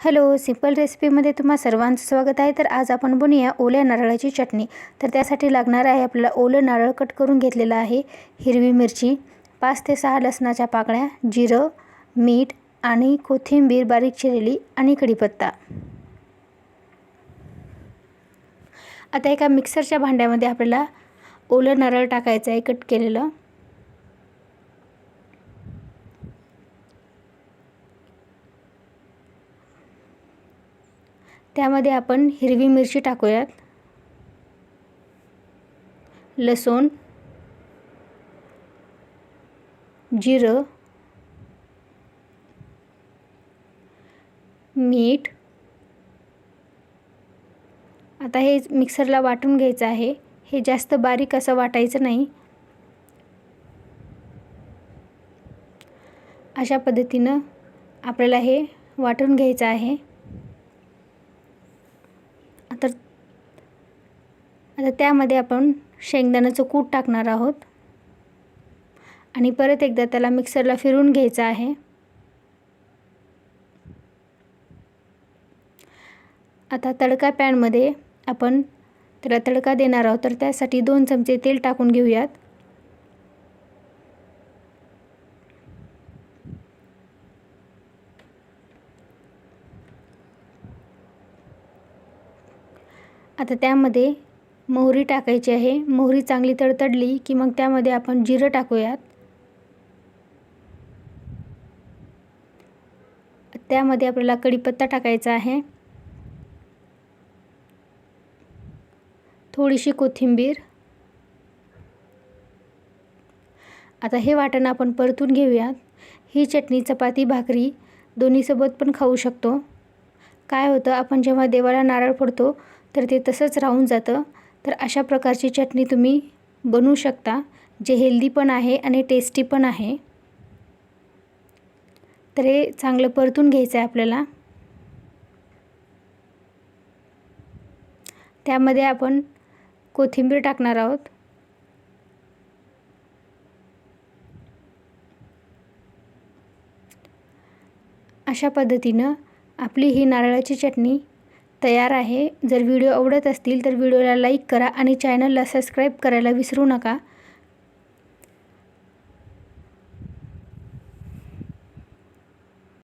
Hello simple रेसिपीमध्ये तुम्हा सर्वांचं स्वागत आहे. तर आज आपण बनूया ओल्या नारळाची चटणी. तर त्यासाठी लागणार आहे आपल्याला ओलं नारळ कट करून घेतलेलं आहे. हिरवी मिरची पाच ते सहा लसणाच्या पाकळ्या जिरं मीठ आणि कोथिंबीर बारीक चिरलेली आणि कढीपत्ता. आता एका मिक्सरच्या भांड्यामध्ये आपल्याला ओलं नारळ टाकायचं आहे कट केलेलं. त्यामध्ये आपण हिरवी मिरची टाकूयात. लसूण जिरं मीठ. आता हे मिक्सरला वाटून घ्यायचं आहे. हे जास्त बारीक असं वाटायचं नाही. अशा पद्धतीनं आपल्याला हे वाटून घ्यायचं आहे. तर आता त्यामध्ये आपण शेंगदाण्याचं कूट टाकणार आहोत. आणि परत एकदा त्याला मिक्सरला फिरून घ्यायचं आहे. आता तडका पॅनमध्ये आपण त्याला तडका देणार आहोत. तर त्यासाठी दोन चमचे तेल टाकून घेऊयात. आता त्यामध्ये मोहरी टाकायची आहे. मोहरी चांगली तडतडली की मग त्यामध्ये आपण जिरं टाकूयात. त्यामध्ये आपल्याला कढीपत्ता टाकायचा आहे. थोडीशी कोथिंबीर. आता हे वाटण आपण परतून घेऊयात. ही चटणी चपाती भाकरी दोन्हीसोबत पण खाऊ शकतो. काय होतं आपण जेव्हा देवाला नारळ फोडतो तर ते तसंच राहून जातं. तर अशा प्रकारची चटणी तुम्ही बनवू शकता जे हेल्दी पण आहे आणि टेस्टी पण आहे. तर हे चांगलं परतून घ्यायचं आहे आपल्याला. त्यामध्ये आपण कोथिंबीर टाकणार आहोत. अशा पद्धतीनं आपली ही नारळाची चटणी तयार आहे. जर व्हिडिओ आवडत असतील तर व्हिडिओला लाईक करा आणि चॅनलला सबस्क्राईब करायला विसरू नका.